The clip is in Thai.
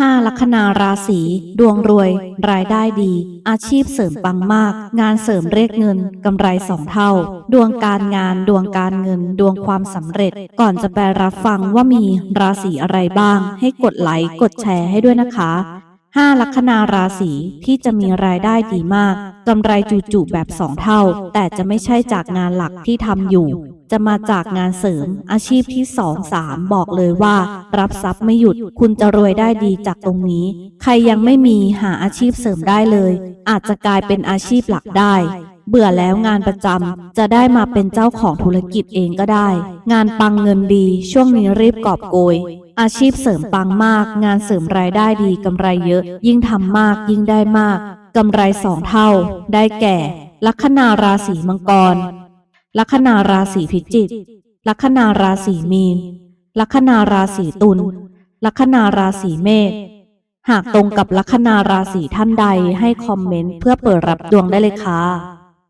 5ลัคนาราศี ดวงรวย รายได้ดี อาชีพเสริมปังมาก งานเสริมเรียกเงิน กำไรสองเท่า ดวงการงาน ดวงการเงิน ดวงความสำเร็จ ก่อนจะไปรับฟังว่ามีราศีอะไรบ้าง ให้กดไลค์กดแชร์ให้ด้วยนะคะ5ลัคนาราศีที่จะมีรายได้ดีมากกำไรจู่ๆแบบสองเท่า แต่จะไม่ใช่จากงานหลักที่ทำอยู่ จะมาจากงานเสริม อาชีพที่2 3บอกเลยว่า รับทรัพย์ไม่หยุดคุณจะรวยได้ดีจากตรงนี้ ใครยังไม่มีหาอาชีพเสริมได้เลย อาจจะกลายเป็นอาชีพหลักได้เบื่อแล้วงานประจำจะได้มาเป็นเจ้าของธุรกิจเองก็ได้ งานปังเงินดีช่วงนี้รีบกอบโกย อาชีพเสริมปังมาก งานเสริมรายได้ดีกำไรเยอะ ยิ่งทำมากยิ่งได้มากกำไรสองเท่า ได้แก่ ลัคนาราศีมังกร ลัคนาราศีพิจิก ลัคนาราศีมีน ลัคนาราศีตุล ลัคนาราศีเมษ หากตรงกับลัคนาราศีท่านใดให้คอมเมนต์เพื่อเปิดรับดวงได้เลยค่ะ